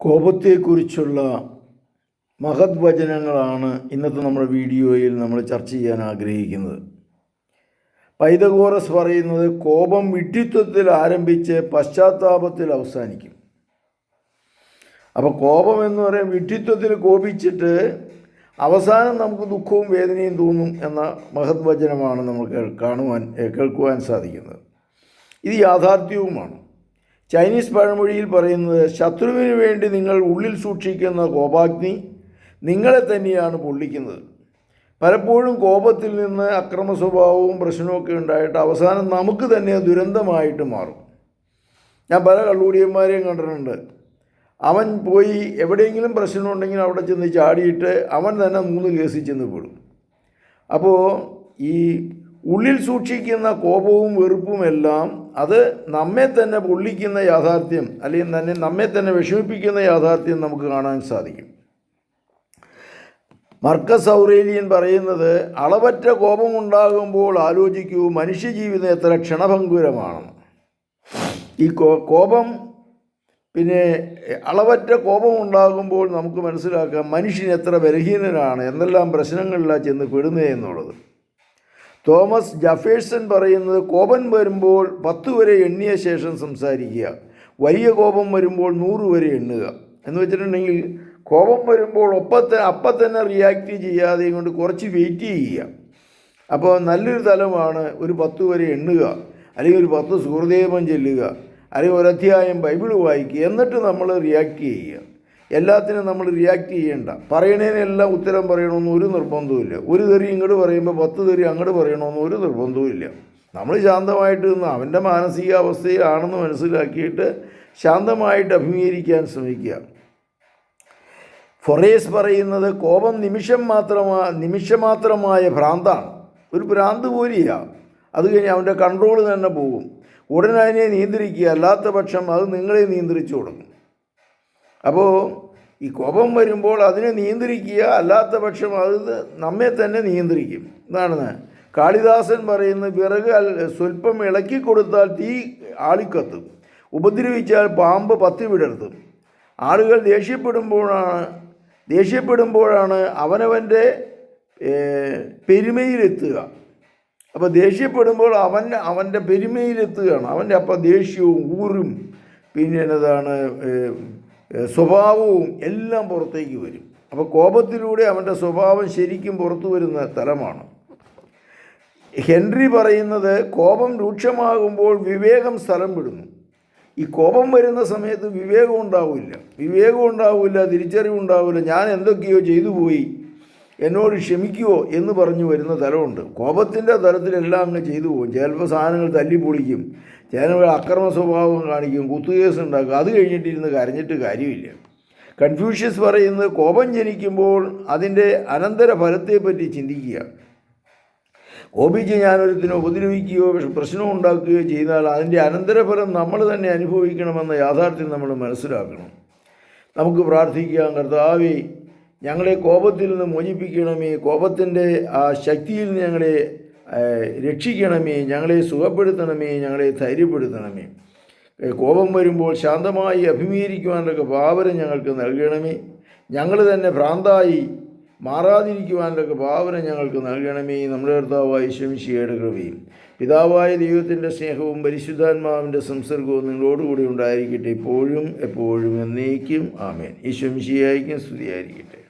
കോപത്തെക്കുറിച്ചുള്ള മഹത് വചനങ്ങളാണ് ഇന്നത്തെ നമ്മുടെ വീഡിയോയിൽ നമ്മൾ ചർച്ച ചെയ്യാൻ ആഗ്രഹിക്കുന്നത്. പൈതകോറസ് പറയുന്നത് കോപം വിഡ്ഢിത്വത്തിൽ ആരംഭിച്ച് പശ്ചാത്താപത്തിൽ അവസാനിക്കും. അപ്പോൾ കോപം എന്ന് പറയാൻ വിഡ്ഢിത്വത്തിൽ കോപിച്ചിട്ട് അവസാനം നമുക്ക് ദുഃഖവും വേദനയും തോന്നും എന്ന മഹത് വചനമാണ് നമ്മൾ കാണുവാൻ കേൾക്കുവാൻ സാധിക്കുന്നത്. ഇത് യാഥാർത്ഥ്യവുമാണ്. ചൈനീസ് പഴമൊഴിയിൽ പറയുന്നത് ശത്രുവിന് വേണ്ടി നിങ്ങൾ ഉള്ളിൽ സൂക്ഷിക്കുന്ന കോപാഗ്നി നിങ്ങളെ തന്നെയാണ് പൊള്ളിക്കുന്നത്. പലപ്പോഴും കോപത്തിൽ നിന്ന് അക്രമ സ്വഭാവവും പ്രശ്നമൊക്കെ ഉണ്ടായിട്ട് അവസാനം നമുക്ക് തന്നെ ദുരന്തമായിട്ട് മാറും. ഞാൻ പല കള്ളൂടിയന്മാരെയും കണ്ടിട്ടുണ്ട്. അവൻ പോയി എവിടെയെങ്കിലും പ്രശ്നമുണ്ടെങ്കിൽ അവിടെ ചെന്ന് ചാടിയിട്ട് അവൻ തന്നെ മൂന്ന് കേസിൽ ചെന്ന് പെടും. അപ്പോൾ ഈ ഉള്ളിൽ സൂക്ഷിക്കുന്ന കോപവും വെറുപ്പും എല്ലാം അത് നമ്മെ തന്നെ പൊള്ളിക്കുന്ന യാഥാർത്ഥ്യം അല്ലെങ്കിൽ തന്നെ നമ്മെ തന്നെ വിഷമിപ്പിക്കുന്ന യാഥാർത്ഥ്യം നമുക്ക് കാണാൻ സാധിക്കും. മർക്കസ് ഔറേലിയൻ പറയുന്നത് അളവറ്റ കോപമുണ്ടാകുമ്പോൾ ആലോചിക്കൂ മനുഷ്യജീവിതം എത്ര ക്ഷണഭങ്കുരമാണെന്ന് ഈ കോപം പിന്നെ അളവറ്റ കോപം ഉണ്ടാകുമ്പോൾ നമുക്ക് മനസ്സിലാക്കാം മനുഷ്യൻ എത്ര ബലഹീനനാണ് എന്തെല്ലാം പ്രശ്നങ്ങളിലാണ് ചെന്ന് പെടുന്നത് എന്നുള്ളത്. തോമസ് ജഫേഴ്സൺ പറയുന്നത് കോപം വരുമ്പോൾ പത്ത് വരെ എണ്ണിയ ശേഷം സംസാരിക്കുക. വലിയ കോപം വരുമ്പോൾ നൂറ് വരെ എണ്ണുക. എന്ന് വെച്ചിട്ടുണ്ടെങ്കിൽ കോപം വരുമ്പോൾ ഒപ്പത്തെ അപ്പം തന്നെ റിയാക്ട് ചെയ്യാതെ കൊണ്ട് കുറച്ച് വെയിറ്റ് ചെയ്യുക. അപ്പോൾ നല്ലൊരു തലമാണ് ഒരു പത്ത് വരെ എണ്ണുക. അല്ലെങ്കിൽ ഒരു പത്ത് സുഹൃദേവം ചെല്ലുക. അല്ലെങ്കിൽ ഒരു അധ്യായം ബൈബിൾ വായിക്കുക. എന്നിട്ട് നമ്മൾ റിയാക്ട് ചെയ്യുക. എല്ലാത്തിനും നമ്മൾ റിയാക്ട് ചെയ്യേണ്ട. പറയണേനെല്ലാം ഉത്തരം പറയണമെന്ന് ഒരു നിർബന്ധവുമില്ല. ഒരു തെറി ഇങ്ങോട്ട് പറയുമ്പോൾ പത്ത് തെറി അങ്ങോട്ട് പറയണമെന്ന് ഒരു നിർബന്ധവുമില്ല. നമ്മൾ ശാന്തമായിട്ട് നിന്ന് അവന്റെ മാനസികാവസ്ഥയിലാണെന്ന് മനസ്സിലാക്കിയിട്ട് ശാന്തമായിട്ട് അഭിമുഖീകരിക്കാൻ ശ്രമിക്കുക. ഫൊറേസ് പറയുന്നത് കോപം നിമിഷം മാത്രമാ നിമിഷമാത്രമായ ഭ്രാന്താണ്. ഒരു ഭ്രാന്ത് പോലെയാണ് അത് കഴിഞ്ഞ് അവന്റെ കൺട്രോൾ തന്നെ പോകും. ഉടനെ അതിനെ നിയന്ത്രിക്കുക. അല്ലാത്ത പക്ഷം അത് നിങ്ങളെ നിയന്ത്രിച്ചു കൊടുക്കും. അപ്പോൾ ഈ കോപം വരുമ്പോൾ അതിനെ നിയന്ത്രിക്കുക അല്ലാത്ത പക്ഷം അത് നമ്മെ തന്നെ നിയന്ത്രിക്കും. ഇതാണ് കാളിദാസൻ പറയുന്ന വിറക് സ്വല്പം ഇളക്കി കൊടുത്താൽ തീ ആളിക്കത്തും. ഉപദ്രവിച്ചാൽ പാമ്പ് പത്തി വിടർത്തും. ആളുകൾ ദേഷ്യപ്പെടുമ്പോഴാണ് ദേഷ്യപ്പെടുമ്പോഴാണ് അവനവന്റെ പെരുമയിലെത്തുക. അപ്പോൾ ദേഷ്യപ്പെടുമ്പോൾ അവൻ അവന്റെ പെരുമയിലെത്തുകയാണ്. അവന്റെ അപ്പം ദേഷ്യവും ഊറും പിന്നെ എന്നതാണ് സ്വഭാവവും എല്ലാം പുറത്തേക്ക് വരും. അപ്പോൾ കോപത്തിലൂടെ അവന്റെ സ്വഭാവം ശരിക്കും പുറത്തു വരുന്ന തലമാണ്. ഹെൻറി പറയുന്നത് കോപം രൂക്ഷമാകുമ്പോൾ വിവേകം സ്ഥലം വിടുന്നു. ഈ കോപം വരുന്ന സമയത്ത് വിവേകം ഉണ്ടാവില്ല. വിവേകം ഉണ്ടാവില്ല തിരിച്ചറിവുണ്ടാവില്ല ഞാൻ എന്തൊക്കെയോ ചെയ്തു പോയി. എന്നോട് ക്ഷമിക്കുവോ എന്ന് പറഞ്ഞു വരുന്ന തലമുണ്ട്. കോപത്തിന്റെ തലത്തിലെല്ലാം അങ്ങ് ചെയ്തു പോകും. ചിലപ്പോൾ സാധനങ്ങൾ തല്ലിപ്പൊളിക്കും ചിലപ്പോൾ അക്രമ സ്വഭാവം കാണിക്കും. കുത്തുകേസ് ഉണ്ടാക്കും. അത് കഴിഞ്ഞിട്ടിരുന്ന് കരഞ്ഞിട്ട് കാര്യമില്ല. കൺഫ്യൂഷ്യസ് പറയുന്നത് കോപം ജനിക്കുമ്പോൾ അതിന്റെ അനന്തര ഫലത്തെപ്പറ്റി ചിന്തിക്കുക. കോപിച്ച് ഞാനൊരുത്തിനെ ഉപദ്രവിക്കുകയോ പ്രശ്നം ഉണ്ടാക്കുകയോ ചെയ്താൽ അതിന്റെ അനന്തരഫലം നമ്മൾ തന്നെ അനുഭവിക്കണമെന്ന യാഥാർത്ഥ്യം നമ്മൾ മനസ്സിലാക്കണം. നമുക്ക് പ്രാർത്ഥിക്കാം കർത്താവേ ഞങ്ങളെ കോപത്തിൽ നിന്ന് മോചിപ്പിക്കണമേ കോപത്തിന്റെ ആ ശക്തിയിൽ നിന്ന് ഞങ്ങളെ രക്ഷിക്കണമേ ഞങ്ങളെ സുഖപ്പെടുത്തണമേ ഞങ്ങളെ ധൈര്യപ്പെടുത്തണമേ. കോപം വരുമ്പോൾ ശാന്തമായി അഭിമീകരിക്കുവാനുള്ള ഭാവന ഞങ്ങൾക്ക് നൽകണമേ. ഞങ്ങൾ തന്നെ ഭ്രാന്തായി മാറാതിരിക്കുവാനുള്ള ഭാവന ഞങ്ങൾക്ക് നൽകണമേ. നമ്മുടെ കർത്താവായ ശംശിയുടെ കൃപയും പിതാവായ ദൈവത്തിന്റെ സ്നേഹവും പരിശുദ്ധാത്മാവിന്റെ സംസർഗവും നിങ്ങളോടുകൂടി ഉണ്ടായിരിക്കട്ടെ. ഇപ്പോഴും എപ്പോഴും എന്നേക്കും. ആമേൻ. ഈ ശംശിയായിരിക്കും സ്തുതിയായിരിക്കട്ടെ.